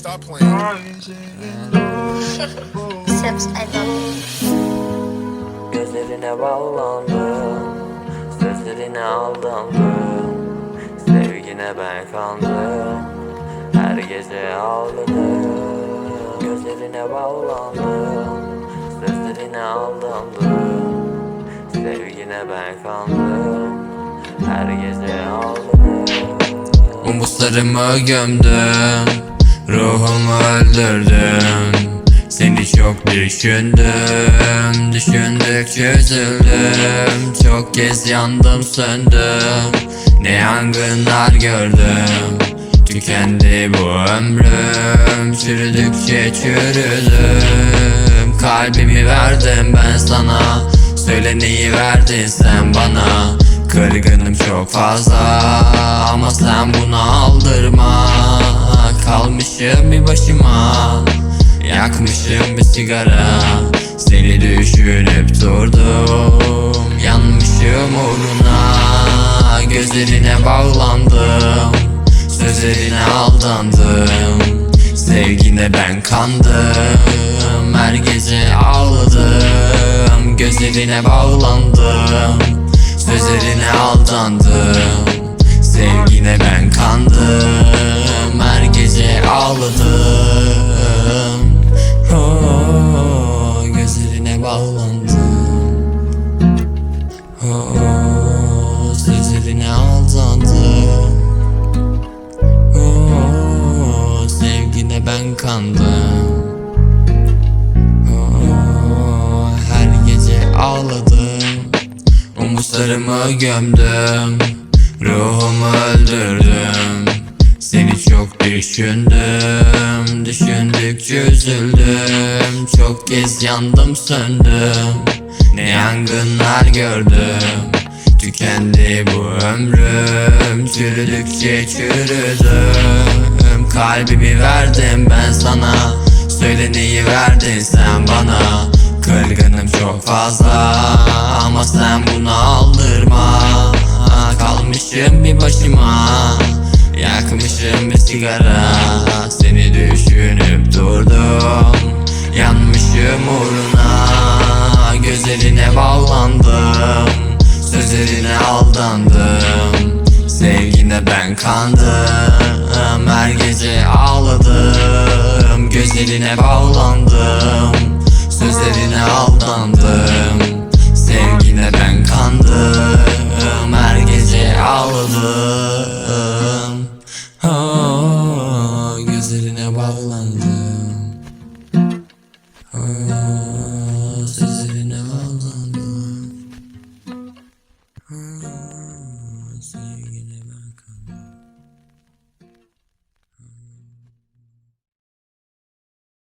stop playing. eyes and know. Sips, I love you. Gözlerine bağlandım Sözlerine aldandım Sevgine ben kandım Her gece ağladım Gözlerine bağlandım Sözlerine aldandım. Sevgine ben kandım Her gece ağladım. Umutlarımı gömdüm. Ruhumu öldürdüm. Seni çok düşündüm. Düşündükçe üzüldüm. Çok kez yandım söndüm. Ne yangınlar gördüm. Tükendi bu ömrüm. Çürüdükçe çürüdüm Kalbimi verdim ben sana. Söyle neyi verdin sen bana? Kırgınım çok fazla Ama sen bunu aldırma. Kalmışım bir başıma Yakmışım bir sigara. Seni düşünüp durdum Yanmışım uğruna. Gözlerine bağlandım Sözlerine aldandım. Sevgine ben kandım Her gece ağladım Gözlerine bağlandım Sözlerine aldandım. Sevgine ben kandım Her gece ağladım. Oh, Gözlerine bağlandım. Oh, Sözlerine aldandım. Oh, Sevgine ben kandım ağladım. Umutlarımı gömdüm. Ruhumu öldürdüm. Seni çok düşündüm. Düşündükçe üzüldüm. Çok kez yandım söndüm. Ne yangınlar gördüm. Tükendi bu ömrüm. Çürüdükçe çürüdüm. Kalbimi verdim ben sana. Söyle neyi verdin sen bana Kırgınım çok fazla Ama sen bunu aldırma. Kalmışım bir başıma Yakmışım bir sigara. Seni düşünüp durdum Yanmışım uğruna. Gözlerine bağlandım Sözlerine aldandım. Sevgine ben kandım Her gece ağladım. Gözlerine bağlandım Sözlerine aldandım